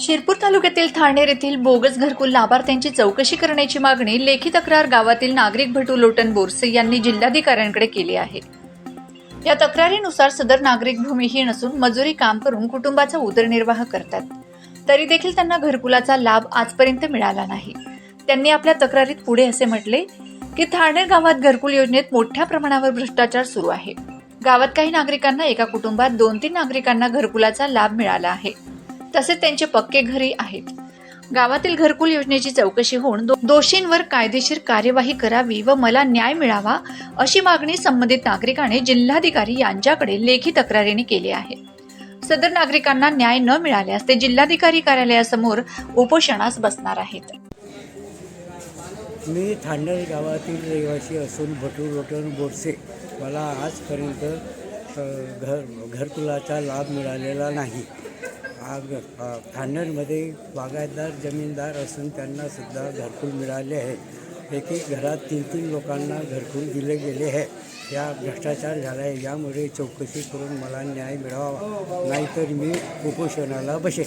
शिरपूर तालुक्यातील ठाणेर येथील बोगस घरकुल लाभार्थ्यांची चौकशी करण्याची मागणी लेखी तक्रार गावातील नागरिक भटू लोटन बोरसे यांनी जिल्हाधिकाऱ्यांकडे केली आहे. या तक्रारीनुसार सदर नागरिक भूमिहीन असून मजुरी काम करून कुटुंबाचा उदरनिर्वाह करतात. तरी देखील त्यांना घरकुलाचा लाभ आजपर्यंत मिळाला नाही. त्यांनी आपल्या तक्रारीत पुढे असे म्हटले की ठाणेर गावात घरकुल योजनेत मोठ्या प्रमाणावर भ्रष्टाचार सुरू आहे. गावात काही नागरिकांना एका कुटुंबात दोन तीन नागरिकांना घरकुलाचा लाभ मिळाला आहे. तसेच त्यांचे पक्के घरी आहेत. गावातील घरकुल योजनेची चौकशी होऊन दो- दोषींवर कायदेशीर कार्यवाही करावी व मला न्याय मिळावा अशी मागणी संबंधित नागरिकाने जिल्हाधिकारी यांच्याकडे लेखी तक्रारीने केली आहे. सदर नागरिकांना न्याय न मिळाल्यास ते जिल्हाधिकारी कार्यालयासमोर उपोषणास बसणार आहेत. मी थांडर गावातील रहिवासी असून भटू रोटन बोरसे. मला आजपर्यंत घर घरकुलाचा लाभ मिळालेला नाही. आग अ, बागायतदार जमीनदार असून त्यांनासुद्धा घरकुल मिळाले आहे. एक एक घरात तीन तीन लोकांना घरकुल दिले गेले आहे. या भ्रष्टाचार झाला आहे यामुळे चौकशी करून मला न्याय मिळावा. नाहीतर मी उपोषणाला बसेन